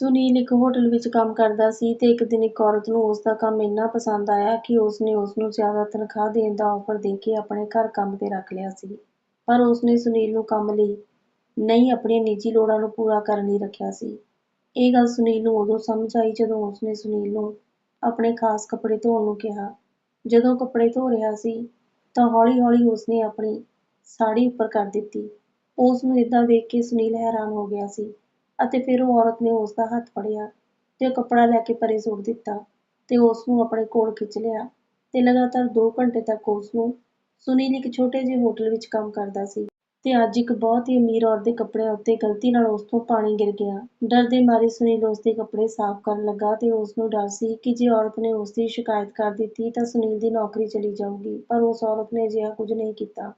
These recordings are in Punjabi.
ਸੁਨੀਲ ਇੱਕ ਹੋਟਲ ਵਿੱਚ ਕੰਮ ਕਰਦਾ ਸੀ ਤੇ ਇੱਕ ਦਿਨ ਇੱਕ ਔਰਤ ਨੂੰ ਉਸ ਦਾ ਕੰਮ ਇੰਨਾ ਪਸੰਦ ਆਇਆ ਕਿ ਉਸਨੇ ਉਸਨੂੰ ਜ਼ਿਆਦਾ ਤਨਖ਼ਾਹ ਦੇਣ ਦਾ ਆਫ਼ਰ ਦੇ ਕੇ ਆਪਣੇ ਘਰ ਕੰਮ ਤੇ ਰੱਖ ਲਿਆ ਸੀ। ਪਰ ਉਸਨੇ ਸੁਨੀਲ ਨੂੰ ਕੰਮ ਲਈ ਨਹੀਂ, ਆਪਣੀਆਂ ਨਿੱਜੀ ਲੋੜਾਂ ਨੂੰ ਪੂਰਾ ਕਰਨ ਲਈ ਰੱਖਿਆ ਸੀ। ਇਹ ਗੱਲ ਸੁਨੀਲ ਨੂੰ ਉਦੋਂ ਸਮਝ ਆਈ ਜਦੋਂ ਉਸਨੇ ਸੁਨੀਲ ਨੂੰ ਆਪਣੇ ਖ਼ਾਸ ਕੱਪੜੇ ਧੋਣ ਨੂੰ ਕਿਹਾ। ਜਦੋਂ ਕੱਪੜੇ ਧੋ ਰਿਹਾ ਸੀ ਤਾਂ ਹੌਲੀ-ਹੌਲੀ ਉਸਨੇ ਆਪਣੀ ਸਾੜ੍ਹੀ ਉੱਪਰ ਕਰ ਦਿੱਤੀ। ਉਸ ਨੂੰ ਏਦਾਂ ਵੇਖ ਕੇ ਸੁਨੀਲ ਹੈਰਾਨ ਹੋ ਗਿਆ ਸੀ ਅਤੇ ਫਿਰ ਉਹ ਔਰਤ ਨੇ ਉਸਦਾ ਹੱਥ ਫੜਿਆ ਤੇ ਉਹ ਕੱਪੜਾ ਲੈ ਕੇ ਪਰੇ ਸੁੱਟ ਦਿੱਤਾ ਤੇ ਉਸਨੂੰ ਆਪਣੇ ਕੋਲ ਖਿੱਚ ਲਿਆ ਤੇ ਲਗਾਤਾਰ ਦੋ ਘੰਟੇ ਤੱਕ ਉਸਨੂੰ ਸੁਨੀਲ ਇੱਕ ਛੋਟੇ ਜਿਹੇ ਹੋਟਲ ਵਿੱਚ ਕੰਮ ਕਰਦਾ ਸੀ। ਤੇ ਅੱਜ ਇੱਕ ਬਹੁਤ ਹੀ ਅਮੀਰ ਔਰਤ ਦੇ ਕੱਪੜਿਆਂ ਉੱਤੇ ਗ਼ਲਤੀ ਨਾਲ ਉਸ ਤੋਂ ਪਾਣੀ ਗਿਰ ਗਿਆ। ਡਰ ਦੇ ਮਾਰੇ ਸੁਨੀਲ ਉਸਦੇ ਕੱਪੜੇ ਸਾਫ਼ ਕਰਨ ਲੱਗਾ ਤੇ ਉਸਨੂੰ ਡਰ ਸੀ ਕਿ ਜੇ ਔਰਤ ਨੇ ਉਸਦੀ ਸ਼ਿਕਾਇਤ ਕਰ ਦਿੱਤੀ ਤਾਂ ਸੁਨੀਲ ਦੀ ਨੌਕਰੀ ਚਲੀ ਜਾਊਗੀ, ਪਰ ਉਸ ਔਰਤ ਨੇ ਅਜਿਹਾ ਕੁਝ ਨਹੀਂ ਕੀਤਾ।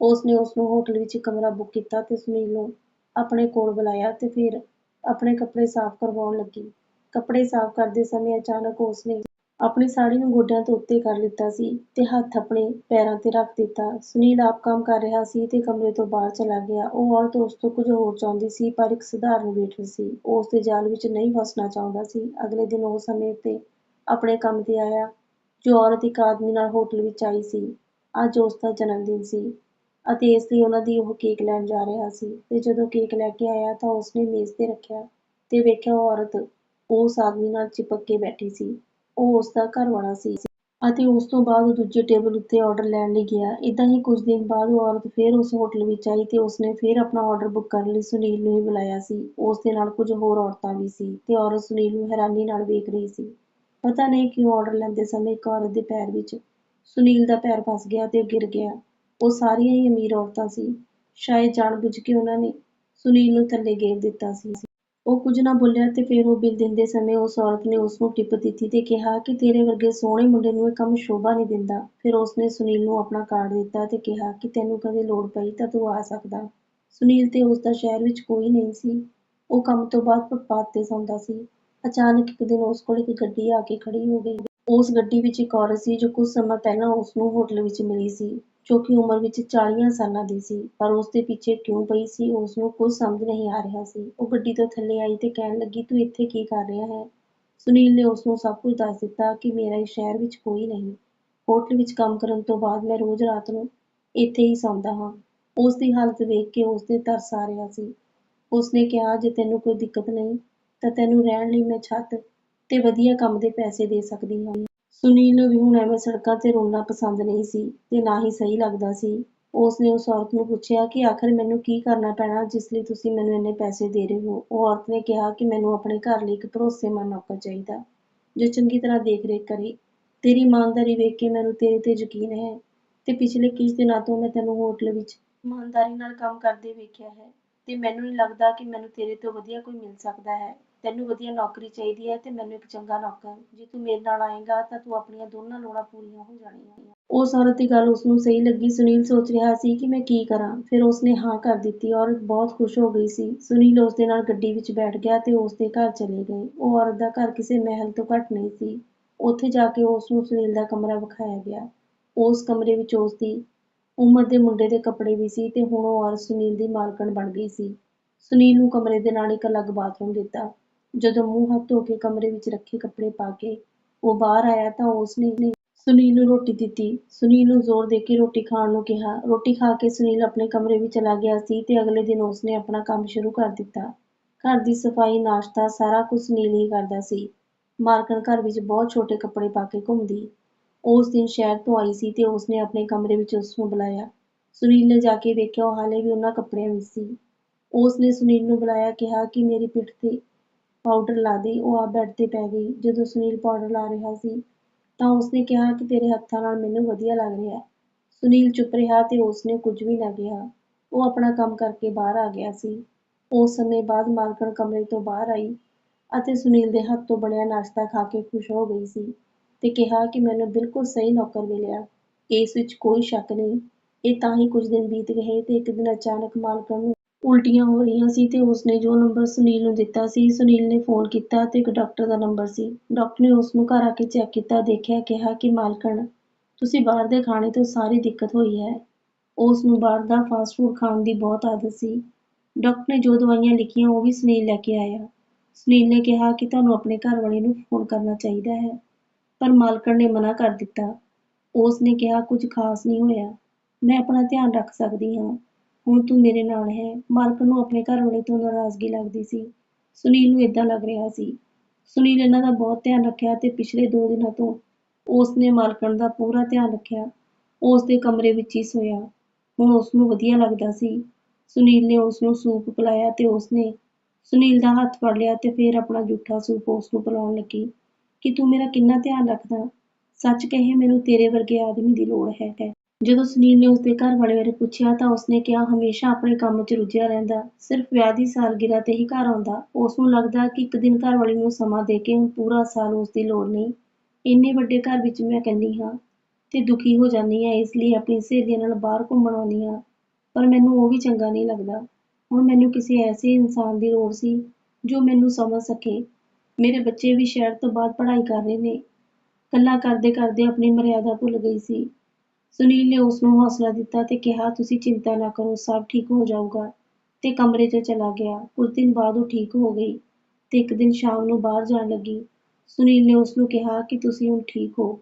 ਉਸਨੇ ਉਸਨੂੰ ਹੋਟਲ ਵਿੱਚ ਕਮਰਾ ਬੁੱਕ ਕੀਤਾ ਤੇ ਸੁਨੀਲ ਨੂੰ ਆਪਣੇ ਕੋਲ ਬੁਲਾਇਆ ਤੇ ਫਿਰ ਆਪਣੇ ਕੱਪੜੇ ਸਾਫ਼ ਕਰਵਾਉਣ ਲੱਗੀ। ਕੱਪੜੇ ਸਾਫ਼ ਕਰਦੇ ਸਮੇਂ ਅਚਾਨਕ ਉਸਨੇ ਆਪਣੀ ਸਾੜ੍ਹੀ ਨੂੰ ਗੋਡਿਆਂ ਤੋਂ ਉੱਤੇ ਕਰ ਲਿੱਤਾ ਸੀ ਤੇ ਹੱਥ ਆਪਣੇ ਪੈਰਾਂ ਤੇ ਰੱਖ ਦਿੱਤਾ। ਸੁਨੀਲ ਆਪ ਕੰਮ ਕਰ ਰਿਹਾ ਸੀ ਤੇ ਕਮਰੇ ਤੋਂ ਬਾਹਰ ਚਲਾ ਗਿਆ। ਉਹ ਔਰਤ ਉਸ ਤੋਂ ਕੁਝ ਹੋਰ ਚਾਹੁੰਦੀ ਸੀ ਪਰ ਇੱਕ ਸਧਾਰਨ ਵੇਟਰ ਸੀ। ਉਹ ਉਸਦੇ ਜਾਲ ਵਿੱਚ ਨਹੀਂ ਫਸਣਾ ਚਾਹੁੰਦਾ ਸੀ। ਅਗਲੇ ਦਿਨ ਉਹ ਸਮੇਂ ਤੇ ਆਪਣੇ ਕੰਮ ਤੇ ਆਇਆ। ਜੋ ਔਰਤ ਇੱਕ ਆਦਮੀ ਨਾਲ ਹੋਟਲ ਵਿੱਚ ਆਈ ਸੀ। ਅੱਜ ਉਸਦਾ ਜਨਮ ਦਿਨ ਸੀ ਅਤੇ ਇਸ ਲਈ ਉਹਨਾਂ ਦੀ ਉਹ ਕੇਕ ਲੈਣ ਜਾ ਰਿਹਾ ਸੀ ਅਤੇ ਜਦੋਂ ਕੇਕ ਲੈ ਕੇ ਆਇਆ ਤਾਂ ਉਸਨੇ ਮੇਜ਼ ਤੇ ਰੱਖਿਆ ਅਤੇ ਵੇਖਿਆ ਉਹ ਔਰਤ ਉਸ ਆਦਮੀ ਨਾਲ ਚਿਪਕ ਕੇ ਬੈਠੀ ਸੀ। ਉਹ ਉਸਦਾ ਘਰਵਾਲਾ ਸੀ। ਅਤੇ ਉਸ ਤੋਂ ਬਾਅਦ ਉਹ ਦੂਜੇ ਟੇਬਲ ਉੱਤੇ ਆਰਡਰ ਲੈਣ ਲਈ ਗਿਆ। ਏਦਾਂ ਹੀ ਕੁਝ ਦਿਨ ਬਾਅਦ ਉਹ ਔਰਤ ਫਿਰ ਉਸ ਹੋਟਲ ਵਿੱਚ ਆਈ ਤੇ ਉਸਨੇ ਫਿਰ ਆਪਣਾ ਆਰਡਰ ਬੁੱਕ ਕਰਨ ਲਈ ਸੁਨੀਲ ਨੂੰ ਹੀ ਬੁਲਾਇਆ ਸੀ। ਉਸ ਦੇ ਨਾਲ ਕੁਝ ਹੋਰ ਔਰਤਾਂ ਵੀ ਸੀ ਤੇ ਔਰਤ ਸੁਨੀਲ ਨੂੰ ਹੈਰਾਨੀ ਨਾਲ ਵੇਖ ਰਹੀ ਸੀ। ਪਤਾ ਨਹੀਂ ਕਿਉਂ ਆਰਡਰ ਲੈਂਦੇ ਸਮੇਂ ਇੱਕ ਔਰਤ ਦੇ ਪੈਰ ਵਿੱਚ ਸੁਨੀਲ ਦਾ ਪੈਰ ਫਸ ਗਿਆ ਤੇ ਗਿਰ ਗਿਆ। ਉਹ ਸਾਰੀਆਂ ਹੀ ਅਮੀਰ ਔਰਤਾਂ ਸੀ। ਸ਼ਾਇਦ ਜਾਣ-ਬੁੱਝ ਕੇ ਉਹਨਾਂ ਨੇ ਸੁਨੀਲ ਨੂੰ ਥੱਲੇ ਗੇਰ ਦਿੱਤਾ ਸੀ। ਉਹ ਕੁਝ ਨਾ ਬੋਲਿਆ ਤੇ ਫਿਰ ਉਹ ਬਿੱਲ ਦਿੰਦੇ ਸਮੇਂ ਉਸ ਔਰਤ ਨੇ ਉਸਨੂੰ ਟਿਪ ਦਿੱਤੀ ਤੇ ਕਿਹਾ ਕਿ ਤੇਰੇ ਵਰਗੇ ਸੋਹਣੇ ਮੁੰਡੇ ਨੂੰ ਇਹ ਕੰਮ ਸ਼ੋਭਾ ਨਹੀਂ ਦਿੰਦਾ। ਫਿਰ ਉਸਨੇ ਸੁਨੀਲ ਨੂੰ ਆਪਣਾ ਕਾਰਡ ਦਿੱਤਾ ਤੇ ਕਿਹਾ ਕਿ ਤੈਨੂੰ ਕਦੇ ਲੋੜ ਪਈ ਤਾਂ ਤੂੰ ਆ ਸਕਦਾ ਸੁਨੀਲ ਤੇ ਉਸਦਾ ਸ਼ਹਿਰ ਵਿੱਚ ਕੋਈ ਨਹੀਂ ਸੀ। ਉਹ ਕੰਮ ਤੋਂ ਬਾਅਦ ਫੁੱਟਪਾਥ ਤੇ ਸੌਂਦਾ ਸੀ। ਅਚਾਨਕ ਇੱਕ ਦਿਨ ਉਸ ਕੋਲ ਇੱਕ ਗੱਡੀ ਆ ਕੇ ਖੜ੍ਹੀ ਹੋ ਗਈ। ਉਸ ਗੱਡੀ ਵਿੱਚ ਇੱਕ ਔਰਤ ਸੀ ਜੋ ਕੁਝ ਸਮਾਂ ਪਹਿਲਾਂ ਉਸਨੂੰ ਹੋਟਲ ਵਿੱਚ ਮਿਲੀ ਸੀ ਜੋ ਕਿ ਉਮਰ ਵਿੱਚ ਚਾਲ਼ੀਆਂ ਸਾਲਾਂ ਦੀ ਸੀ, ਪਰ ਉਸਦੇ ਪਿੱਛੇ ਕਿਉਂ ਪਈ ਸੀ, ਉਸਨੂੰ ਕੁਝ ਸਮਝ ਨਹੀਂ ਆ ਰਿਹਾ ਸੀ। ਉਹ ਗੱਡੀ ਤੋਂ ਥੱਲੇ ਆਈ ਤੇ ਕਹਿਣ ਲੱਗੀ, ਤੂੰ ਇੱਥੇ ਕੀ ਕਰ ਰਿਹਾ ਹੈਂ? ਸੁਨੀਲ ਨੇ ਉਸਨੂੰ ਸਭ ਕੁਝ ਦੱਸ ਦਿੱਤਾ ਕਿ ਮੇਰਾ ਇਸ ਸ਼ਹਿਰ ਵਿੱਚ ਕੋਈ ਨਹੀਂ। ਹੋਟਲ ਵਿੱਚ ਕੰਮ ਕਰਨ ਤੋਂ ਬਾਅਦ ਮੈਂ ਰੋਜ਼ ਰਾਤ ਨੂੰ ਇੱਥੇ ਹੀ ਸੌਂਦਾ ਹਾਂ। ਉਸ ਦੀ ਹਾਲਤ ਵੇਖ ਕੇ ਉਸਤੇ ਤਰਸ ਆ ਰਿਹਾ ਸੀ। ਉਸਨੇ ਕਿਹਾ, ਜੇ ਤੈਨੂੰ ਕੋਈ ਦਿੱਕਤ ਨਹੀਂ, ਤਾਂ ਤੈਨੂੰ ਰਹਿਣ ਲਈ ਮੈਂ ਛੱਤ ਤੇ ਵਧੀਆ ਕੰਮ ਦੇ ਪੈਸੇ ਦੇ ਸਕਦੀ ਹਾਂ। ਸੁਨੀਲ ਨੂੰ ਵੀ ਹੁਣ ਐਵੇਂ ਸੜਕਾਂ ਤੇ ਰੋਲਣਾ ਪਸੰਦ ਨਹੀਂ ਸੀ ਤੇ ਨਾ ਹੀ ਸਹੀ ਲੱਗਦਾ ਸੀ। ਉਸਨੇ ਉਸ ਔਰਤ ਨੂੰ ਪੁੱਛਿਆ ਕਿ ਆਖਰ ਮੈਨੂੰ ਕੀ ਕਰਨਾ ਪੈਣਾ ਜਿਸ ਲਈ ਤੁਸੀਂ ਮੈਨੂੰ ਇੰਨੇ ਪੈਸੇ ਦੇ ਰਹੇ ਹੋ? ਉਹ ਔਰਤ ਨੇ ਕਿਹਾ ਕਿ ਮੈਨੂੰ ਆਪਣੇ ਘਰ ਲਈ ਇੱਕ ਭਰੋਸੇਮੰਦ ਨੌਕਰ ਚਾਹੀਦਾ, ਜੋ ਚੰਗੀ ਤਰ੍ਹਾਂ ਦੇਖ-ਰੇਖ ਕਰੇ। ਤੇਰੀ ਇਮਾਨਦਾਰੀ ਵੇਖ ਕੇ ਮੈਨੂੰ ਤੇਰੇ ਤੇ ਯਕੀਨ ਹੈ ਤੇ ਪਿਛਲੇ ਕੁਝ ਦਿਨਾਂ ਤੋਂ ਮੈਂ ਤੈਨੂੰ ਹੋਟਲ ਵਿੱਚ ਇਮਾਨਦਾਰੀ ਨਾਲ ਕੰਮ ਕਰਦੇ ਵੇਖਿਆ ਹੈ ਤੇ ਮੈਨੂੰ ਨਹੀਂ ਲੱਗਦਾ ਕਿ ਮੈਨੂੰ ਤੇਰੇ ਤੋਂ ਵਧੀਆ ਕੋਈ ਮਿਲ ਸਕਦਾ ਹੈ। ਤੈਨੂੰ ਵਧੀਆ ਨੌਕਰੀ ਚਾਹੀਦੀ ਹੈ ਤੇ ਮੈਨੂੰ ਇੱਕ ਚੰਗਾ ਨੌਕਰ। ਜੇ ਤੂੰ ਮੇਰੇ ਨਾਲ ਆਏਂਗਾ ਤਾਂ ਤੂੰ ਆਪਣੀਆਂ ਦੋਨਾਂ ਲੋੜਾਂ ਪੂਰੀਆਂ ਹੋ ਜਾਣਗੀਆਂ। ਉਸ ਔਰਤ ਦੀ ਗੱਲ ਉਸਨੂੰ ਸਹੀ ਲੱਗੀ। ਸੁਨੀਲ ਸੋਚ ਰਿਹਾ ਸੀ ਕਿ ਮੈਂ ਕੀ ਕਰਾਂ। ਫਿਰ ਉਸਨੇ ਹਾਂ ਕਰ ਦਿੱਤੀ। ਔਰਤ ਬਹੁਤ ਖੁਸ਼ ਹੋ ਗਈ ਸੀ। ਸੁਨੀਲ ਉਸਦੇ ਨਾਲ ਗੱਡੀ ਵਿੱਚ ਬੈਠ ਗਿਆ ਤੇ ਉਹ ਉਸਦੇ ਘਰ ਚਲੇ ਗਏ। ਉਹ ਔਰਤ ਦਾ ਘਰ ਕਿਸੇ ਮਹਿਲ ਤੋਂ ਘੱਟ ਨਹੀਂ ਸੀ। ਉੱਥੇ ਜਾ ਕੇ ਉਸਨੂੰ ਸੁਨੀਲ ਦਾ ਕਮਰਾ ਵਿਖਾਇਆ ਗਿਆ। ਉਸ ਕਮਰੇ ਵਿੱਚ ਉਸਦੀ ਉਮਰ ਦੇ ਮੁੰਡੇ ਦੇ ਕੱਪੜੇ ਵੀ ਸੀ ਤੇ ਹੁਣ ਉਹ ਔਰਤ ਸੁਨੀਲ ਦੀ ਮਾਲਕਣ ਬਣ ਗਈ ਸੀ। ਸੁਨੀਲ ਨੂੰ ਕਮਰੇ ਦੇ ਨਾਲ ਇੱਕ ਅਲੱਗ ਬਾਥਰੂਮ ਦਿੱਤਾ। ਜਦੋਂ ਮੂੰਹ-ਹੱਥ ਧੋ ਕੇ ਕਮਰੇ ਵਿੱਚ ਰੱਖੇ ਕੱਪੜੇ ਪਾ ਕੇ ਉਹ ਬਾਹਰ ਆਇਆ ਤਾਂ ਉਸਨੇ ਸੁਨੀਲ ਨੂੰ ਰੋਟੀ ਦਿੱਤੀ। ਸੁਨੀਲ ਨੂੰ ਜ਼ੋਰ ਦੇ ਕੇ ਰੋਟੀ ਖਾਣ ਨੂੰ ਕਿਹਾ। ਰੋਟੀ ਖਾ ਕੇ ਸੁਨੀਲ ਆਪਣੇ ਕਮਰੇ ਵਿੱਚ ਚਲਾ ਗਿਆ ਸੀ ਤੇ ਅਗਲੇ ਦਿਨ ਉਸਨੇ ਆਪਣਾ ਕੰਮ ਸ਼ੁਰੂ ਕਰ ਦਿੱਤਾ। ਘਰ ਦੀ ਸਫ਼ਾਈ, ਨਾਸ਼ਤਾ ਸਾਰਾ ਕੁਝ ਸੁਨੀਲ ਹੀ ਕਰਦਾ ਸੀ। ਮਾਲਕਣ ਘਰ ਵਿੱਚ ਬਹੁਤ ਛੋਟੇ ਕੱਪੜੇ ਪਾ ਕੇ ਘੁੰਮਦੀ। ਉਹ ਉਸ ਦਿਨ ਸ਼ਹਿਰ ਤੋਂ ਆਈ ਸੀ ਤੇ ਉਸਨੇ ਆਪਣੇ ਕਮਰੇ ਵਿੱਚ ਉਸਨੂੰ ਬੁਲਾਇਆ। ਸੁਨੀਲ ਨੇ ਜਾ ਕੇ ਵੇਖਿਆ ਉਹ ਹਾਲੇ ਵੀ ਉਹਨਾਂ ਕੱਪੜਿਆਂ ਵਿੱਚ ਸੀ। ਉਸਨੇ ਸੁਨੀਲ ਨੂੰ ਬੁਲਾਇਆ ਕਿਹਾ ਕਿ ਮੇਰੀ ਪਿੱਠ ਤੇ ਪਾਊਡਰ ਲਾ ਦੇ। ਉਹ ਆਪ ਬੈੱਡ ਤੇ ਪੈ ਗਈ। ਜਦੋਂ ਸੁਨੀਲ ਪਾਊਡਰ ਲਾ ਰਿਹਾ ਸੀ, ਤਾਂ ਉਸਨੇ ਕਿਹਾ ਕਿ ਤੇਰੇ ਹੱਥਾਂ ਨਾਲ ਮੈਨੂੰ ਵਧੀਆ ਲੱਗ ਰਿਹਾ। ਸੁਨੀਲ ਚੁੱਪ ਰਿਹਾ ਤੇ ਉਸਨੇ ਕੁਝ ਵੀ ਨਾ ਕਿਹਾ। ਉਹ ਆਪਣਾ ਕੰਮ ਕਰਕੇ ਬਾਹਰ ਆ ਗਿਆ ਸੀ। ਉਸ ਸਮੇਂ ਬਾਅਦ ਮਾਲਕਣ ਕਮਰੇ ਤੋਂ ਬਾਹਰ ਆਈ ਅਤੇ ਸੁਨੀਲ ਦੇ ਹੱਥ ਤੋਂ ਬਣਿਆ ਨਾਸ਼ਤਾ ਖਾ ਕੇ ਖੁਸ਼ ਹੋ ਗਈ ਸੀ ਤੇ ਕਿਹਾ ਕਿ ਮੈਨੂੰ ਬਿਲਕੁਲ ਸਹੀ ਨੌਕਰ ਮਿਲਿਆ। ਇਸ ਵਿੱਚ ਕੋਈ ਸ਼ੱਕ ਨਹੀਂ। ਇਹ ਤਾਂ ਹੀ ਕੁਝ ਦਿਨ ਬੀਤ ਗਏ ਤੇ ਇੱਕ ਦਿਨ ਅਚਾਨਕ ਮਾਲਕਣ ਨੂੰ ਉਲਟੀਆਂ ਹੋ ਰਹੀਆਂ ਸੀ ਤੇ ਉਸਨੇ ਜੋ ਨੰਬਰ ਸੁਨੀਲ ਨੂੰ ਦਿੱਤਾ ਸੀ। ਸੁਨੀਲ ਨੇ ਫ਼ੋਨ ਕੀਤਾ ਤੇ ਇੱਕ ਡਾਕਟਰ ਦਾ ਨੰਬਰ ਸੀ। ਡਾਕਟਰ ਨੇ ਉਸਨੂੰ ਘਰ ਆ ਕੇ ਚੈੱਕ ਕੀਤਾ, ਦੇਖਿਆ, ਕਿਹਾ ਕਿ ਮਾਲਕਣ ਤੁਸੀਂ ਬਾਹਰ ਦੇ ਖਾਣੇ ਤੋਂ ਸਾਰੀ ਦਿੱਕਤ ਹੋਈ ਹੈ। ਉਸਨੂੰ ਬਾਹਰ ਦਾ ਫਾਸਟ ਫੂਡ ਖਾਣ ਦੀ ਬਹੁਤ ਆਦਤ ਸੀ। ਡਾਕਟਰ ਨੇ ਜੋ ਦਵਾਈਆਂ ਲਿਖੀਆਂ ਉਹ ਵੀ ਸੁਨੀਲ ਲੈ ਕੇ ਆਇਆ। ਸੁਨੀਲ ਨੇ ਕਿਹਾ ਕਿ ਤੁਹਾਨੂੰ ਆਪਣੇ ਘਰ ਵਾਲੇ ਨੂੰ ਫੋਨ ਕਰਨਾ ਚਾਹੀਦਾ ਹੈ ਪਰ ਮਾਲਕਣ ਨੇ ਮਨਾ ਕਰ ਦਿੱਤਾ ਉਸ ਨੇ ਕਿਹਾ ਕੁਝ ਖਾਸ ਨਹੀਂ ਹੋਇਆ ਮੈਂ ਆਪਣਾ ਧਿਆਨ ਰੱਖ ਸਕਦੀ ਹਾਂ ਹੁਣ ਤੂੰ ਮੇਰੇ ਨਾਲ ਹੈ। ਮਾਲਕਣ ਨੂੰ ਆਪਣੇ ਘਰ ਵਾਲੇ ਤੋਂ ਨਾਰਾਜ਼ਗੀ ਲੱਗਦੀ ਸੀ। ਸੁਨੀਲ ਨੂੰ ਇਦਾਂ ਲੱਗ ਰਿਹਾ ਸੀ। ਸੁਨੀਲ ਇਹਨਾਂ ਦਾ ਬਹੁਤ ਧਿਆਨ ਰੱਖਿਆ ਤੇ ਪਿਛਲੇ ਦੋ ਦਿਨਾਂ ਤੋਂ ਉਸ ਨੇ ਮਾਲਕਣ ਦਾ ਪੂਰਾ ਧਿਆਨ ਰੱਖਿਆ। ਉਸ ਦੇ ਕਮਰੇ ਵਿੱਚ ਹੀ ਸੋਇਆ। ਹੁਣ ਉਸ ਨੂੰ ਵਧੀਆ ਲੱਗਦਾ ਸੀ। ਸੁਨੀਲ ਨੇ ਉਸ ਨੂੰ ਸੂਪ ਪਿਲਾਇਆ ਤੇ ਉਸ ਨੇ ਸੁਨੀਲ ਦਾ ਹੱਥ ਫੜ ਲਿਆ ਤੇ ਫਿਰ ਆਪਣਾ ਜੂਠਾ ਸੂਪ ਉਸ ਨੂੰ ਪਿਲਾਉਣ ਲੱਗੀ। ਕਿ ਤੂੰ ਮੇਰਾ ਕਿੰਨਾ ਧਿਆਨ ਰੱਖਦਾ? ਸੱਚ ਕਹੇ, ਮੈਨੂੰ ਤੇਰੇ ਵਰਗੇ ਆਦਮੀ ਦੀ ਲੋੜ ਹੈ ਜਦੋਂ ਸੁਨੀਲ ਨੇ ਉਸਦੇ ਘਰ ਵਾਲੇ ਬਾਰੇ ਪੁੱਛਿਆ ਤਾਂ ਉਸਨੇ ਕਿਹਾ, ਹਮੇਸ਼ਾ ਆਪਣੇ ਕੰਮ 'ਚ ਰੁੱਝਿਆ ਰਹਿੰਦਾ, ਸਿਰਫ ਵਿਆਹ ਦੀ ਸਾਲਗਿਰਾ ਤੇ ਹੀ ਘਰ ਆਉਂਦਾ। ਉਸਨੂੰ ਲੱਗਦਾ ਕਿ ਇੱਕ ਦਿਨ ਘਰਵਾਲੀ ਨੂੰ ਸਮਾਂ ਦੇ ਕੇ ਹੁਣ ਪੂਰਾ ਸਾਲ ਉਸ ਦੀ ਲੋੜ ਨਹੀਂ। ਇੰਨੇ ਵੱਡੇ ਘਰ ਵਿੱਚ ਮੈਂ ਇਕੱਲੀ ਹਾਂ ਤੇ ਦੁਖੀ ਹੋ ਜਾਂਦੀ ਹਾਂ, ਇਸ ਲਈ ਆਪਣੀ ਸਹੇਲੀਆਂ ਨਾਲ ਬਾਹਰ ਘੁੰਮਣ ਆਉਂਦੀ ਹਾਂ। ਪਰ ਮੈਨੂੰ ਉਹ ਵੀ ਚੰਗਾ ਨਹੀਂ ਲੱਗਦਾ। ਹੁਣ ਮੈਨੂੰ ਕਿਸੇ ਐਸੇ ਇਨਸਾਨ ਦੀ ਲੋੜ ਸੀ ਜੋ ਮੈਨੂੰ ਸਮਝ ਸਕੇ। ਮੇਰੇ ਬੱਚੇ ਵੀ ਸ਼ਹਿਰ ਤੋਂ ਬਾਅਦ ਪੜ੍ਹਾਈ ਕਰ ਰਹੇ ਨੇ। ਗੱਲਾਂ ਕਰਦੇ ਕਰਦੇ ਆਪਣੀ ਮਰਿਆਦਾ ਭੁੱਲ ਗਈ ਸੀ। ਸੁਨੀਲ ਨੇ ਉਸ ਨੂੰ ਹੌਸਲਾ ਦਿੱਤਾ ਤੇ ਕਿਹਾ, ਤੁਸੀਂ ਚਿੰਤਾ ਨਾ ਕਰੋ, ਸਭ ਠੀਕ ਹੋ ਜਾਊਗਾ। ਤੇ ਕਮਰੇ 'ਚ ਚਲਾ ਗਿਆ। ਕੁਝ ਦਿਨ ਬਾਅਦ ਉਹ ਠੀਕ ਹੋ ਗਈ ਤੇ ਇੱਕ ਦਿਨ ਸ਼ਾਮ ਨੂੰ ਬਾਹਰ ਜਾਣ ਲੱਗੀ। ਸੁਨੀਲ ਨੇ ਉਸ ਨੂੰ ਕਿਹਾ ਕਿ ਤੁਸੀਂ ਹੁਣ ਠੀਕ ਹੋ।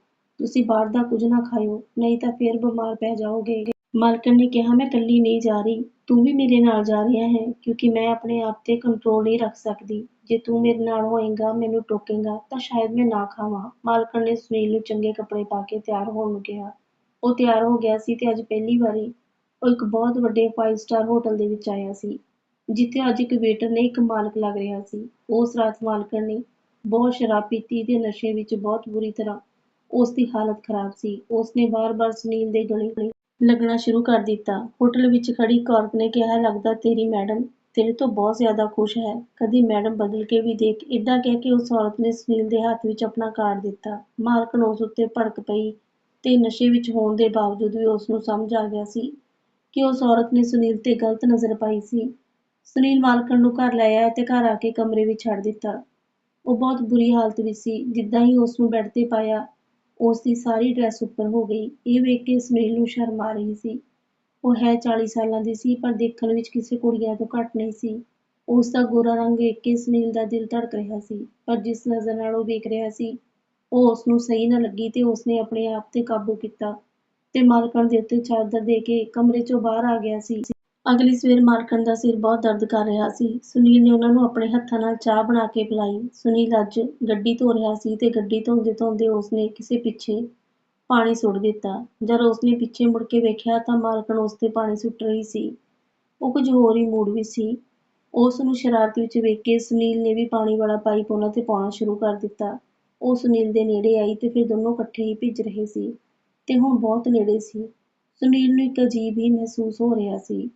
ਤੁਸੀਂ ਬਾਹਰ ਦਾ ਕੁਝ ਨਾ ਖਾਇਓ, ਨਹੀਂ ਤਾਂ ਫੇਰ ਬਿਮਾਰ ਪੈ ਜਾਓਗੇ। ਮਾਲਕਣ ਨੇ ਕਿਹਾ, ਮੈਂ ਇਕੱਲੀ ਨਹੀਂ ਜਾ ਰਹੀ। ਤੂੰ ਵੀ ਮੇਰੇ ਨਾਲ ਜਾ ਰਿਹਾ ਹੈ, ਕਿਉਂਕਿ ਮੈਂ ਆਪਣੇ ਆਪ ਤੇ ਕੰਟਰੋਲ ਨਹੀਂ ਰੱਖ ਸਕਦੀ। ਜੇ ਤੂੰ ਮੇਰੇ ਨਾਲ ਹੋਏਗਾ, ਮੈਨੂੰ ਟੋਕੇਗਾ, ਤਾਂ ਸ਼ਾਇਦ ਮੈਂ ਨਾ ਖਾਵਾਂ। ਮਾਲਕਣ ਨੇ ਸੁਨੀਲ ਨੂੰ ਚੰਗੇ ਕੱਪੜੇ ਪਾ ਕੇ ਤਿਆਰ ਹੋਣ ਨੂੰ ਕਿਹਾ। ਉਹ ਤਿਆਰ ਹੋ ਗਿਆ ਸੀ ਤੇ ਅੱਜ ਪਹਿਲੀ ਵਾਰੀ ਉਹ ਇੱਕ ਬਹੁਤ ਵੱਡੇ ਫਾਈਵ ਸਟਾਰ ਹੋਟਲ ਦੇ ਵਿੱਚ ਆਇਆ ਸੀ, ਜਿੱਥੇ ਅੱਜ ਇੱਕ ਵੇਟਰ ਨੇ ਇੱਕ ਮਾਲਕ ਲੱਗ ਰਿਹਾ ਸੀ। ਉਸ ਰਾਤ ਮਾਲਕਣ ਨੇ ਬਹੁਤ ਸ਼ਰਾਬ ਪੀਤੀ ਤੇ ਨਸ਼ੇ ਵਿੱਚ ਬਹੁਤ ਬੁਰੀ ਤਰ੍ਹਾਂ ਉਸ ਦੀ ਹਾਲਤ ਖਰਾਬ ਸੀ। ਉਸ ਨੇ ਬਾਰ-ਬਾਰ ਸੁਨੀਲ ਦੇ ਗਲੇ ਲੱਗਣਾ ਸ਼ੁਰੂ ਕਰ ਦਿੱਤਾ। ਹੋਟਲ ਵਿੱਚ ਖੜੀ ਔਰਤ ਨੇ ਕਿਹਾ, ਲੱਗਦਾ ਤੇਰੀ ਮੈਡਮ ਤੇਰੇ ਤੋਂ ਬਹੁਤ ਜ਼ਿਆਦਾ ਖੁਸ਼ ਹੈ। ਕਦੀ ਮੈਡਮ ਬਦਲ ਕੇ ਵੀ ਦੇਖ। ਇਦਾਂ ਕਹਿ ਕੇ ਉਸ ਔਰਤ ਨੇ ਸੁਨੀਲ ਦੇ ਹੱਥ ਵਿੱਚ ਆਪਣਾ ਕਾਰਡ ਦਿੱਤਾ। ਮਾਲਕਣ ਉਸ ਉੱਤੇ ਭੜਕ ਪਈ ਤੇ ਨਸ਼ੇ ਵਿੱਚ ਹੋਣ ਦੇ ਬਾਵਜੂਦ ਵੀ ਉਸ ਨੂੰ ਸਮਝ ਆ ਗਿਆ ਸੀ ਕਿ ਉਸ ਔਰਤ ਨੇ ਸੁਨੀਲ ਤੇ ਗਲਤ ਨਜ਼ਰ ਪਾਈ ਸੀ। ਸੁਨੀਲ ਮਾਲਕਣ ਨੂੰ ਘਰ ਲੈ ਆਇਆ ਤੇ ਘਰ ਆ ਕੇ ਕਮਰੇ ਵਿੱਚ ਛੱਡ ਦਿੱਤਾ। ਉਹ ਬਹੁਤ ਬੁਰੀ ਹਾਲਤ ਵਿੱਚ ਸੀ। ਜਿੱਦਾਂ ਹੀ ਉਸ ਨੂੰ ਬੈੱਡ ਤੇ ਪਾਇਆ ਉਸ ਦੀ ਸਾਰੀ ਡਰੈਸ ਉੱਪਰ ਹੋ ਗਈ। ਇਹ ਵੇਖ ਕੇ ਸੁਨੀਲ ਨੂੰ ਸ਼ਰਮ ਆ ਰਹੀ ਸੀ। ਉਹ ਹੈ 40 ਸਾਲਾਂ ਦੀ ਸੀ, ਪਰ ਦੇਖਣ ਵਿੱਚ ਕਿਸੇ ਕੁੜੀਆਂ ਤੋਂ ਘੱਟ ਨਹੀਂ ਸੀ। ਉਸ ਦਾ ਗੋਰਾ ਰੰਗ ਵੇਖ ਕੇ ਸੁਨੀਲ ਦਾ ਦਿਲ ਧੜਕ ਰਿਹਾ ਸੀ, ਪਰ ਜਿਸ ਨਜ਼ਰ ਨਾਲ ਉਹ ਵੇਖ ਰਿਹਾ ਸੀ ਉਹ ਉਸਨੂੰ ਸਹੀ ਨਾ ਲੱਗੀ ਤੇ ਉਸਨੇ ਆਪਣੇ ਆਪ ਤੇ ਕਾਬੂ ਕੀਤਾ ਤੇ ਮਾਲਕਣ ਦੇ ਉੱਤੇ ਚਾਦਰ ਦੇ ਕੇ ਕਮਰੇ ਚੋਂ ਬਾਹਰ ਆ ਗਿਆ ਸੀ। ਅਗਲੀ ਸਵੇਰ ਮਾਲਕਣ ਦਾ ਸਿਰ ਬਹੁਤ ਦਰਦ ਕਰ ਰਿਹਾ ਸੀ। ਸੁਨੀਲ ਨੇ ਉਹਨਾਂ ਨੂੰ ਆਪਣੇ ਹੱਥਾਂ ਨਾਲ ਚਾਹ ਬਣਾ ਕੇ ਪਿਲਾਈ। ਸੁਨੀਲ ਅੱਜ ਗੱਡੀ ਧੋ ਰਿਹਾ ਸੀ ਤੇ ਗੱਡੀ ਧੋਂਦੇ ਧੋਂਦੇ ਉਸਨੇ ਕਿਸੇ ਪਿੱਛੇ ਪਾਣੀ ਸੁੱਟ ਦਿੱਤਾ। ਜਦ ਉਸਨੇ ਪਿੱਛੇ ਮੁੜ ਕੇ ਵੇਖਿਆ ਤਾਂ ਮਾਲਕਣ ਉਸ ਤੇ ਪਾਣੀ ਸੁੱਟ ਰਹੀ ਸੀ। ਉਹ ਕੁਝ ਹੋਰ ਹੀ ਮੂਡ ਵਿੱਚ ਸੀ। ਉਸ ਨੂੰ ਸ਼ਰਾਰਤ ਵਿੱਚ ਵੇਖ ਕੇ ਸੁਨੀਲ ਨੇ ਵੀ ਪਾਣੀ ਵਾਲਾ ਪਾਈਪ ਉਹਨਾਂ ਤੇ ਪਾਉਣਾ ਸ਼ੁਰੂ ਕਰ ਦਿੱਤਾ। ਉਹ ਸੁਨੀਲ ਦੇ ਨੇੜੇ ਆਈ ਤੇ ਫਿਰ ਦੋਨੋਂ ਇਕੱਠੇ ਹੀ ਭਿੱਜ ਰਹੇ ਸੀ ਤੇ ਹੁਣ ਬਹੁਤ ਨੇੜੇ ਸੀ। ਸੁਨੀਲ ਨੂੰ ਇੱਕ ਅਜੀਬ ਹੀ ਮਹਿਸੂਸ ਹੋ ਰਿਹਾ ਸੀ।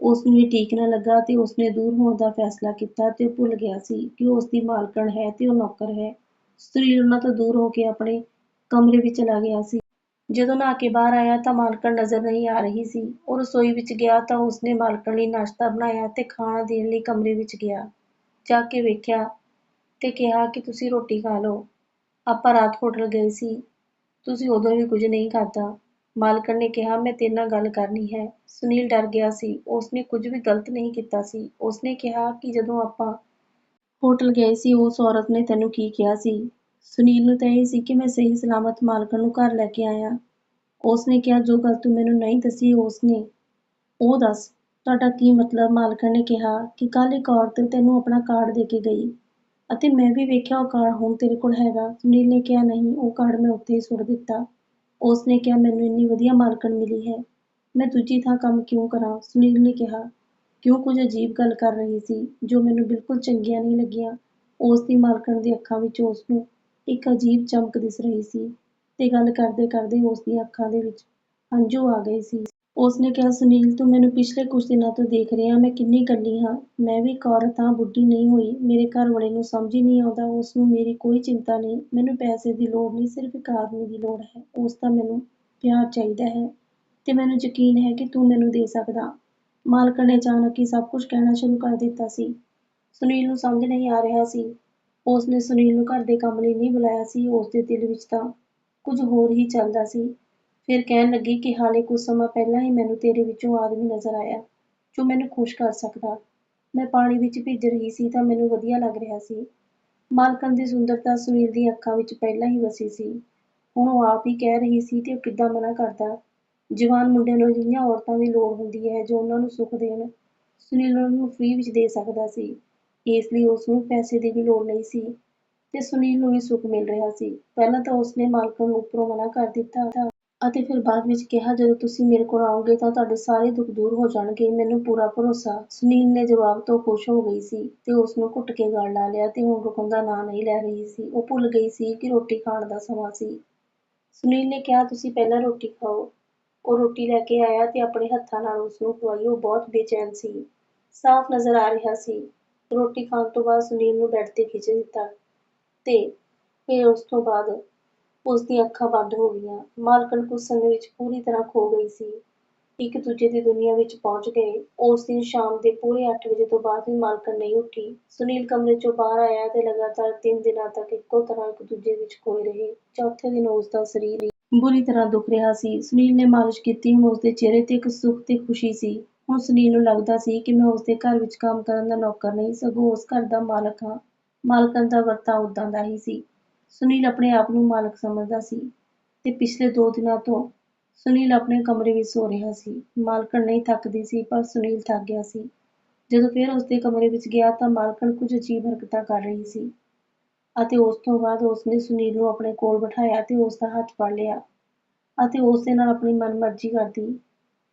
ਉਸ ਨੂੰ ਇਹ ਠੀਕ ਨਾ ਲੱਗਾ ਤੇ ਉਸਨੇ ਦੂਰ ਹੋਣ ਦਾ ਫੈਸਲਾ ਕੀਤਾ ਤੇ ਉਹ ਭੁੱਲ ਗਿਆ ਸੀ ਕਿ ਉਹ ਉਸਦੀ ਮਾਲਕਣ ਹੈ ਤੇ ਉਹ ਨੌਕਰ ਹੈ। ਸੁਨੀਲ ਉਹਨਾਂ ਤੋਂ ਦੂਰ ਹੋ ਕੇ ਆਪਣੇ ਕਮਰੇ ਵਿੱਚ ਚਲਾ ਗਿਆ ਸੀ। ਜਦੋਂ ਨਹਾ ਕੇ ਬਾਹਰ ਆਇਆ ਤਾਂ ਮਾਲਕਣ ਨਜ਼ਰ ਨਹੀਂ ਆ ਰਹੀ ਸੀ। ਉਹ ਰਸੋਈ ਵਿੱਚ ਗਿਆ ਤਾਂ ਉਸਨੇ ਮਾਲਕਣ ਲਈ ਨਾਸ਼ਤਾ ਬਣਾਇਆ ਤੇ ਖਾਣਾ ਦੇਣ ਲਈ ਕਮਰੇ ਵਿੱਚ ਗਿਆ। ਜਾ ਕੇ ਵੇਖਿਆ ਤੇ ਕਿਹਾ ਕਿ ਤੁਸੀਂ ਰੋਟੀ ਖਾ ਲਓ। ਆਪਾਂ ਰਾਤ ਹੋਟਲ ਗਏ ਸੀ। ਤੁਸੀਂ ਉਦੋਂ ਵੀ ਕੁਝ ਨਹੀਂ ਖਾਧਾ। ਮਾਲਕਣ ਨੇ ਕਿਹਾ, ਮੈਂ ਤੇਰੇ ਨਾਲ ਗੱਲ ਕਰਨੀ ਹੈ। ਸੁਨੀਲ ਡਰ ਗਿਆ ਸੀ। ਉਸਨੇ ਕੁਝ ਵੀ ਗਲਤ ਨਹੀਂ ਕੀਤਾ ਸੀ। ਉਸਨੇ ਕਿਹਾ ਕਿ ਜਦੋਂ ਆਪਾਂ ਹੋਟਲ ਗਏ ਸੀ, ਉਸ ਔਰਤ ਨੇ ਤੈਨੂੰ ਕੀ ਕਿਹਾ ਸੀ? ਸੁਨੀਲ ਨੂੰ ਤਾਂ ਇਹ ਸੀ ਕਿ ਮੈਂ ਸਹੀ ਸਲਾਮਤ ਮਾਲਕਣ ਨੂੰ ਘਰ ਲੈ ਕੇ ਆਇਆ। ਉਸਨੇ ਕਿਹਾ, ਜੋ ਗੱਲ ਤੂੰ ਮੈਨੂੰ ਨਹੀਂ ਦੱਸੀ, ਉਸਨੇ ਉਹ ਦੱਸ, ਤੁਹਾਡਾ ਕੀ ਮਤਲਬ? ਮਾਲਕਣ ਨੇ ਕਿਹਾ ਕਿ ਕੱਲ ਇੱਕ ਔਰਤ ਤੈਨੂੰ ਆਪਣਾ ਕਾਰਡ ਦੇ ਕੇ ਗਈ। ਅਤੇ ਮੈਂ ਵੀ ਵੇਖਿਆ ਉਹ ਕਾਰਡ ਹੁਣ ਤੇਰੇ ਕੋਲ ਹੈਗਾ। ਸੁਨੀਲ ਨੇ ਕਿਹਾ, ਨਹੀਂ, ਉਹ ਕਾਰਡ ਮੈਂ ਉੱਥੇ ਹੀ ਸੁੱਟ ਦਿੱਤਾ। ਉਸਨੇ ਕਿਹਾ, ਮੈਨੂੰ ਇੰਨੀ ਵਧੀਆ ਮਾਲਕਣ ਮਿਲੀ ਹੈ। ਮੈਂ ਦੂਜੀ ਥਾਂ ਕੰਮ ਕਿਉਂ ਕਰਾਂ? ਸੁਨੀਲ ਨੇ ਕਿਹਾ, ਕਿਉਂ ਕੁਝ ਅਜੀਬ ਗੱਲ ਕਰ ਰਹੀ ਸੀ, ਜੋ ਮੈਨੂੰ ਬਿਲਕੁਲ ਚੰਗੀਆਂ ਨਹੀਂ ਲੱਗੀਆਂ। ਉਸ ਦੀ ਮਾਲਕਣ ਦੀ ਅੱਖਾਂ ਵਿੱਚ ਉਸ ਨੂੰ ਇੱਕ ਅਜੀਬ ਚਮਕ ਦਿਸ ਰਹੀ ਸੀ ਤੇ ਗੱਲ ਕਰਦੇ ਕਰਦੇ ਉਸ ਦੀਆਂ ਅੱਖਾਂ ਦੇ ਵਿੱਚ ਹੰਝੂ ਆ ਗਏ ਸੀ। ਉਸਨੇ ਕਿਹਾ, ਸੁਨੀਲ, ਤੂੰ ਮੈਨੂੰ ਪਿਛਲੇ ਕੁਝ ਦਿਨਾਂ ਤੋਂ ਦੇਖ ਰਿਹਾ ਮੈਂ ਕਿੰਨੀ ਇਕੱਲੀ ਹਾਂ। ਮੈਂ ਵੀ ਇੱਕ ਔਰਤ ਹਾਂ, ਬੁੱਢੀ ਨਹੀਂ ਹੋਈ। ਮੇਰੇ ਘਰ ਵਾਲੇ ਨੂੰ ਸਮਝ ਹੀ ਨਹੀਂ ਆਉਂਦਾ ਉਸਨੂੰ ਮੇਰੀ ਕੋਈ ਚਿੰਤਾ ਨਹੀਂ। ਮੈਨੂੰ ਪੈਸੇ ਦੀ ਲੋੜ ਨਹੀਂ, ਸਿਰਫ ਇੱਕ ਆਦਮੀ ਦੀ ਲੋੜ ਹੈ। ਉਸਦਾ ਮੈਨੂੰ ਪਿਆਰ ਚਾਹੀਦਾ ਹੈ ਤੇ ਮੈਨੂੰ ਯਕੀਨ ਹੈ ਕਿ ਤੂੰ ਮੈਨੂੰ ਦੇ ਸਕਦਾ। ਮਾਲਕਣ ਨੇ ਅਚਾਨਕ ਹੀ ਸਭ ਕੁਝ ਕਹਿਣਾ ਸ਼ੁਰੂ ਕਰ ਦਿੱਤਾ ਸੀ। ਸੁਨੀਲ ਨੂੰ ਸਮਝ ਨਹੀਂ ਆ ਰਿਹਾ ਸੀ। ਉਸਨੇ ਸੁਨੀਲ ਨੂੰ ਘਰ ਦੇ ਕੰਮ ਲਈ ਨਹੀਂ ਬੁਲਾਇਆ ਸੀ। ਉਸਦੇ ਦਿਲ ਵਿੱਚ ਤਾਂ ਕੁਝ ਹੋਰ ਹੀ ਚੱਲਦਾ ਸੀ। ਫਿਰ ਕਹਿਣ ਲੱਗੀ ਕਿ ਹਾਲੇ ਕੁਝ ਸਮਾਂ ਪਹਿਲਾਂ ਹੀ ਮੈਨੂੰ ਤੇਰੇ ਵਿੱਚੋਂ ਆਦਮੀ ਨਜ਼ਰ ਆਇਆ ਜੋ ਮੈਨੂੰ ਖੁਸ਼ ਕਰ ਸਕਦਾ ਮੈਂ ਪਾਣੀ ਵਿੱਚ ਭਿੱਜ ਰਹੀ ਸੀ ਤਾਂ ਮੈਨੂੰ ਵਧੀਆ ਲੱਗ ਰਿਹਾ ਸੀ। ਮਾਲਕਣ ਦੀ ਸੁੰਦਰਤਾ ਸੁਨੀਲ ਦੀਆਂ ਅੱਖਾਂ ਵਿੱਚ ਪਹਿਲਾਂ ਹੀ ਵਸੀ ਸੀ। ਹੁਣ ਉਹ ਆਪ ਹੀ ਕਹਿ ਰਹੀ ਸੀ ਤੇ ਉਹ ਕਿੱਦਾਂ ਮਨਾ ਕਰਦਾ। ਜਵਾਨ ਮੁੰਡਿਆਂ ਨੂੰ ਅਜਿਹੀਆਂ ਔਰਤਾਂ ਦੀ ਲੋੜ ਹੁੰਦੀ ਹੈ ਜੋ ਉਹਨਾਂ ਨੂੰ ਸੁੱਖ ਦੇਣ। ਸੁਨੀਲ ਉਹਨਾਂ ਨੂੰ ਫ੍ਰੀ ਵਿੱਚ ਦੇ ਸਕਦਾ ਸੀ, ਇਸ ਲਈ ਉਸਨੂੰ ਪੈਸੇ ਦੀ ਵੀ ਲੋੜ ਨਹੀਂ ਸੀ ਤੇ ਸੁਨੀਲ ਨੂੰ ਵੀ ਸੁੱਖ ਮਿਲ ਰਿਹਾ ਸੀ। ਪਹਿਲਾਂ ਤਾਂ ਉਸਨੇ ਮਾਲਕਣ ਨੂੰ ਉੱਪਰੋਂ ਮਨਾ ਕਰ ਦਿੱਤਾ ਅਤੇ ਫਿਰ ਬਾਅਦ ਵਿੱਚ ਕਿਹਾ ਜਦੋਂ ਤੁਸੀਂ ਮੇਰੇ ਕੋਲ ਆਓਗੇ ਤਾਂ ਤੁਹਾਡੇ ਸਾਰੇ ਦੁੱਖ ਦੂਰ ਹੋ ਜਾਣਗੇ, ਮੈਨੂੰ ਪੂਰਾ ਭਰੋਸਾ। ਸੁਨੀਲ ਨੇ ਜਵਾਬ ਤੋਂ ਖੁਸ਼ ਹੋ ਗਈ ਸੀ ਤੇ ਉਸਨੂੰ ਘੁੱਟ ਕੇ ਗਲ ਲਾ ਲਿਆ ਤੇ ਹੁਣ ਰੁਕਣ ਦਾ ਨਾਂ ਨਹੀਂ ਲੈ ਰਹੀ ਸੀ। ਉਹ ਭੁੱਲ ਗਈ ਸੀ ਕਿ ਰੋਟੀ ਖਾਣ ਦਾ ਸਮਾਂ ਸੀ। ਸੁਨੀਲ ਨੇ ਕਿਹਾ ਤੁਸੀਂ ਪਹਿਲਾਂ ਰੋਟੀ ਖਾਓ। ਉਹ ਰੋਟੀ ਲੈ ਕੇ ਆਇਆ ਤੇ ਆਪਣੇ ਹੱਥਾਂ ਨਾਲ ਉਸਨੂੰ ਖੁਆਈ। ਉਹ ਬਹੁਤ ਬੇਚੈਨ ਸੀ, ਸਾਫ਼ ਨਜ਼ਰ ਆ ਰਿਹਾ ਸੀ। ਰੋਟੀ ਖਾਣ ਤੋਂ ਬਾਅਦ ਸੁਨੀਲ ਨੂੰ ਬੈੱਡ ਤੇ ਖਿੱਚ ਦਿੱਤਾ ਤੇ ਫਿਰ ਉਸ ਤੋਂ ਬਾਅਦ ਉਸਦੀਆਂ ਅੱਖਾਂ ਬੰਦ ਹੋ ਗਈਆਂ। ਮਾਲਕਣ ਕੁਝ ਸਮੇਂ ਵਿੱਚ ਪੂਰੀ ਤਰ੍ਹਾਂ ਖੋ ਗਈ ਸੀ। ਇੱਕ ਦੂਜੇ ਦੀ ਦੁਨੀਆਂ ਵਿੱਚ ਪਹੁੰਚ ਗਏ। ਉਸ ਦਿਨ ਸ਼ਾਮ ਦੇ ਪੂਰੇ ਅੱਠ ਵਜੇ ਤੋਂ ਬਾਅਦ ਵੀ ਮਾਲਕਣ ਨਹੀਂ ਉੱਠੀ। ਸੁਨੀਲ ਕਮਰੇ ਚੋਂ ਬਾਹਰ ਆਇਆ ਤੇ ਲਗਾਤਾਰ ਤਿੰਨ ਦਿਨਾਂ ਤੱਕ ਇੱਕੋ ਤਰ੍ਹਾਂ ਇੱਕ ਦੂਜੇ ਵਿੱਚ ਖੋਏ ਰਹੇ। ਚੌਥੇ ਦਿਨ ਉਸਦਾ ਸਰੀਰ ਬੁਰੀ ਤਰ੍ਹਾਂ ਦੁਖ ਰਿਹਾ ਸੀ। ਸੁਨੀਲ ਨੇ ਮਾਲਿਸ਼ ਕੀਤੀ। ਹੁਣ ਉਸਦੇ ਚਿਹਰੇ ਤੇ ਇੱਕ ਸੁੱਖ ਤੇ ਖੁਸ਼ੀ ਸੀ। ਹੁਣ ਸੁਨੀਲ ਨੂੰ ਲੱਗਦਾ ਸੀ ਕਿ ਮੈਂ ਉਸਦੇ ਘਰ ਵਿੱਚ ਕੰਮ ਕਰਨ ਦਾ ਨੌਕਰ ਨਹੀਂ, ਸਗੋਂ ਉਸ ਘਰ ਦਾ ਮਾਲਕ ਹਾਂ। ਮਾਲਕਣ ਦਾ ਵਰਤਾਅ ਉਦਾਂ ਦਾ ਹੀ ਸੀ। ਸੁਨੀਲ ਆਪਣੇ ਆਪ ਨੂੰ ਮਾਲਕ ਸਮਝਦਾ ਸੀ ਤੇ ਪਿਛਲੇ ਦੋ ਦਿਨਾਂ ਤੋਂ ਸੁਨੀਲ ਆਪਣੇ ਕਮਰੇ ਵਿੱਚ ਸੋ ਰਿਹਾ ਸੀ। ਮਾਲਕਣ ਨਹੀਂ ਥੱਕਦੀ ਸੀ, ਪਰ ਸੁਨੀਲ ਥੱਕ ਗਿਆ ਸੀ। ਜਦੋਂ ਫਿਰ ਉਸਦੇ ਕਮਰੇ ਵਿੱਚ ਗਿਆ ਤਾਂ ਮਾਲਕਣ ਕੁਝ ਅਜੀਬ ਹਰਕਤਾਂ ਕਰ ਰਹੀ ਸੀ ਅਤੇ ਉਸ ਤੋਂ ਬਾਅਦ ਉਸਨੇ ਸੁਨੀਲ ਨੂੰ ਆਪਣੇ ਕੋਲ ਬਿਠਾਇਆ ਤੇ ਉਸਦਾ ਹੱਥ ਫੜ ਲਿਆ ਅਤੇ ਉਸਦੇ ਨਾਲ ਆਪਣੀ ਮਨਮਰਜ਼ੀ ਕਰਦੀ।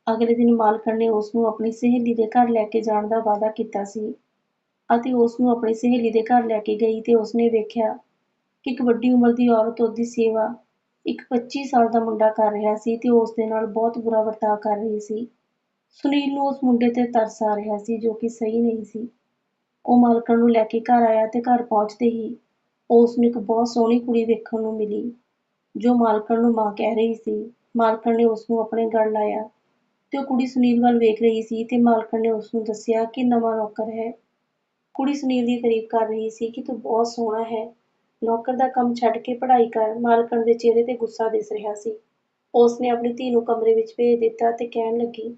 ਅਗਲੇ ਦਿਨ ਮਾਲਕਣ ਨੇ ਉਸਨੂੰ ਆਪਣੀ ਸਹੇਲੀ ਦੇ ਘਰ ਲੈ ਕੇ ਜਾਣ ਦਾ ਵਾਅਦਾ ਕੀਤਾ ਸੀ ਅਤੇ ਉਸਨੂੰ ਆਪਣੀ ਸਹੇਲੀ ਦੇ ਘਰ ਲੈ ਕੇ ਗਈ ਤੇ ਉਸਨੇ ਵੇਖਿਆ ਇੱਕ ਵੱਡੀ ਉਮਰ ਦੀ ਔਰਤ ਉਸਦੀ ਸੇਵਾ ਇੱਕ ਪੱਚੀ ਸਾਲ ਦਾ ਮੁੰਡਾ ਕਰ ਰਿਹਾ ਸੀ ਤੇ ਉਹ ਉਸਦੇ ਨਾਲ ਬਹੁਤ ਬੁਰਾ ਵਰਤਾਅ ਕਰ ਰਹੀ ਸੀ। ਸੁਨੀਲ ਨੂੰ ਉਸ ਮੁੰਡੇ ਤੇ ਤਰਸ ਆ ਰਿਹਾ ਸੀ ਜੋ ਕਿ ਸਹੀ ਨਹੀਂ ਸੀ। ਉਹ ਮਾਲਕਣ ਨੂੰ ਲੈ ਕੇ ਘਰ ਆਇਆ ਤੇ ਘਰ ਪਹੁੰਚਦੇ ਹੀ ਉਸ ਨੂੰ ਇੱਕ ਬਹੁਤ ਸੋਹਣੀ ਕੁੜੀ ਵੇਖਣ ਨੂੰ ਮਿਲੀ ਜੋ ਮਾਲਕਣ ਨੂੰ ਮਾਂ ਕਹਿ ਰਹੀ ਸੀ। ਮਾਲਕਣ ਨੇ ਉਸਨੂੰ ਆਪਣੇ ਗਲ ਲਾਇਆ ਤੇ ਉਹ ਕੁੜੀ ਸੁਨੀਲ ਵੱਲ ਵੇਖ ਰਹੀ ਸੀ ਤੇ ਮਾਲਕਣ ਨੇ ਉਸਨੂੰ ਦੱਸਿਆ ਕਿ ਨਵਾਂ ਨੌਕਰ ਹੈ। ਕੁੜੀ ਸੁਨੀਲ ਦੀ ਤਾਰੀਫ਼ ਕਰ ਰਹੀ ਸੀ ਕਿ ਤੂੰ ਬਹੁਤ ਸੋਹਣਾ ਹੈ, ਨੌਕਰ ਦਾ ਕੰਮ ਛੱਡ ਕੇ ਪੜ੍ਹਾਈ ਕਰ। ਮਾਲਕਣ ਦੇ ਚਿਹਰੇ ਤੇ ਗੁੱਸਾ ਦਿਸ ਰਿਹਾ ਸੀ। ਉਸਨੇ ਆਪਣੀ ਧੀ ਨੂੰ ਕਮਰੇ ਵਿੱਚ ਭੇਜ ਦਿੱਤਾ ਤੇ ਕਹਿਣ ਲੱਗੀ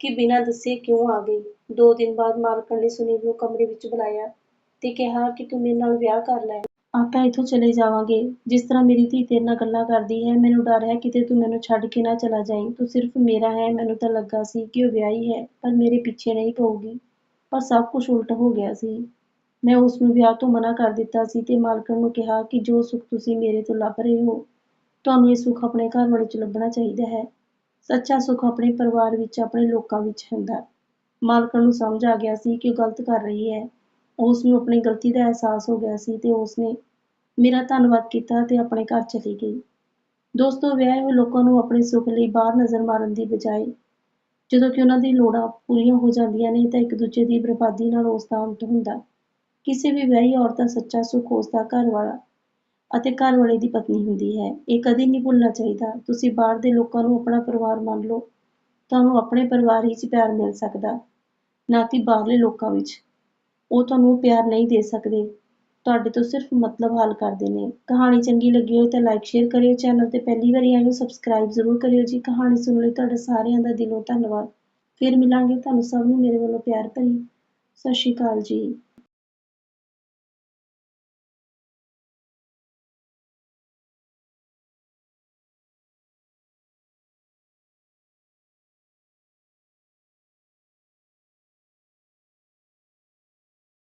ਕਿ ਬਿਨਾਂ ਦੱਸੇ ਕਿਉਂ ਆ ਗਈ। ਦੋ ਦਿਨ ਬਾਅਦ ਮਾਲਕਣ ਨੇ ਸੁਨੀਲ ਨੂੰ ਕਮਰੇ ਵਿੱਚ ਬੁਲਾਇਆ ਤੇ ਕਿਹਾ ਕਿ ਤੂੰ ਮੇਰੇ ਨਾਲ ਵਿਆਹ ਕਰ ਲੈ। ਆਪਾਂ ਇੱਥੋਂ ਚਲੇ ਜਾਵਾਂਗੇ। ਜਿਸ ਤਰ੍ਹਾਂ ਮੇਰੀ ਧੀ ਤੇਰੇ ਨਾਲ ਗੱਲਾਂ ਕਰਦੀ ਹੈ, ਮੈਨੂੰ ਡਰ ਹੈ ਕਿਤੇ ਤੂੰ ਮੈਨੂੰ ਛੱਡ ਕੇ ਨਾ ਚਲਾ ਜਾਈਂ। ਤੂੰ ਸਿਰਫ਼ ਮੇਰਾ ਹੈ। ਮੈਨੂੰ ਤਾਂ ਲੱਗਾ ਸੀ ਕਿ ਉਹ ਵਿਆਹੀ ਹੈ ਪਰ ਮੇਰੇ ਪਿੱਛੇ ਨਹੀਂ ਪਊਗੀ, ਪਰ ਸਭ ਕੁਝ ਉਲਟ ਹੋ ਗਿਆ ਸੀ। ਮੈਂ ਉਸਨੂੰ ਵਿਆਹ ਤੋਂ ਮਨ੍ਹਾਂ ਕਰ ਦਿੱਤਾ ਸੀ ਤੇ ਮਾਲਕਣ ਨੂੰ ਕਿਹਾ ਕਿ ਜੋ ਸੁੱਖ ਤੁਸੀਂ ਮੇਰੇ ਤੋਂ ਲੱਭ ਰਹੇ ਹੋ, ਤੁਹਾਨੂੰ ਇਹ ਸੁੱਖ ਆਪਣੇ ਘਰਵਾਲੇ 'ਚ ਲੱਭਣਾ ਚਾਹੀਦਾ ਹੈ। ਸੱਚਾ ਸੁੱਖ ਆਪਣੇ ਪਰਿਵਾਰ ਵਿੱਚ, ਆਪਣੇ ਲੋਕਾਂ ਵਿੱਚ ਹੁੰਦਾ। ਮਾਲਕਣ ਨੂੰ ਸਮਝ ਆ ਗਿਆ ਸੀ ਕਿ ਉਹ ਗਲਤ ਕਰ ਰਹੀ ਹੈ। ਉਸਨੂੰ ਆਪਣੀ ਗਲਤੀ ਦਾ ਅਹਿਸਾਸ ਹੋ ਗਿਆ ਸੀ ਤੇ ਉਸਨੇ ਮੇਰਾ ਧੰਨਵਾਦ ਕੀਤਾ ਤੇ ਆਪਣੇ ਘਰ ਚਲੀ ਗਈ। ਦੋਸਤੋ, ਵਿਆਹੇ ਹੋਏ ਲੋਕਾਂ ਨੂੰ ਆਪਣੇ ਸੁੱਖ ਲਈ ਬਾਹਰ ਨਜ਼ਰ ਮਾਰਨ ਦੀ ਬਜਾਏ ਜਦੋਂ ਕਿ ਉਹਨਾਂ ਦੀ ਲੋੜਾਂ ਪੂਰੀਆਂ ਹੋ ਜਾਂਦੀਆਂ ਨੇ ਤਾਂ ਇੱਕ ਦੂਜੇ ਦੀ ਬਰਬਾਦੀ ਨਾਲ ਉਸਦਾ ਅੰਤ ਹੁੰਦਾ। ਕਿਸੇ ਵੀ ਵਿਆਹੀ ਔਰਤ ਦਾ ਸੱਚਾ ਸੁੱਖ ਉਸਦਾ ਘਰਵਾਲਾ ਅਤੇ ਘਰਵਾਲੇ ਦੀ ਪਤਨੀ ਹੁੰਦੀ ਹੈ। ਇਹ ਕਦੀ ਨਹੀਂ ਭੁੱਲਣਾ ਚਾਹੀਦਾ। ਤੁਸੀਂ ਬਾਹਰ ਦੇ ਲੋਕਾਂ ਨੂੰ ਆਪਣਾ ਪਰਿਵਾਰ ਮੰਨ ਲਓ, ਤੁਹਾਨੂੰ ਆਪਣੇ ਪਰਿਵਾਰ ਵਿੱਚ ਪਿਆਰ ਮਿਲ ਸਕਦਾ, ਨਾ ਕਿ ਬਾਹਰਲੇ ਲੋਕਾਂ ਵਿੱਚ। ਉਹ ਤੁਹਾਨੂੰ ਉਹ ਪਿਆਰ ਨਹੀਂ ਦੇ ਸਕਦੇ, ਤੁਹਾਡੇ ਤੋਂ ਸਿਰਫ਼ ਮਤਲਬ ਹਾਲ ਕਰਦੇ ਨੇ। ਕਹਾਣੀ ਚੰਗੀ ਲੱਗੀ ਹੋਵੇ ਤਾਂ ਲਾਈਕ ਸ਼ੇਅਰ ਕਰਿਓ। ਚੈਨਲ ਤੇ ਪਹਿਲੀ ਵਾਰੀ ਆਏ ਹੋ ਸਬਸਕ੍ਰਾਈਬ ਜ਼ਰੂਰ ਕਰਿਓ ਜੀ। ਕਹਾਣੀ ਸੁਣਨ ਲਈ ਤੁਹਾਡਾ ਸਾਰਿਆਂ ਦਾ ਦਿਲੋਂ ਧੰਨਵਾਦ। ਫਿਰ ਮਿਲਾਂਗੇ। ਤੁਹਾਨੂੰ ਸਭ ਨੂੰ ਮੇਰੇ ਵੱਲੋਂ ਪਿਆਰ ਭਰੀ ਸਤਿ ਸ਼੍ਰੀ ਅਕਾਲ ਜੀ।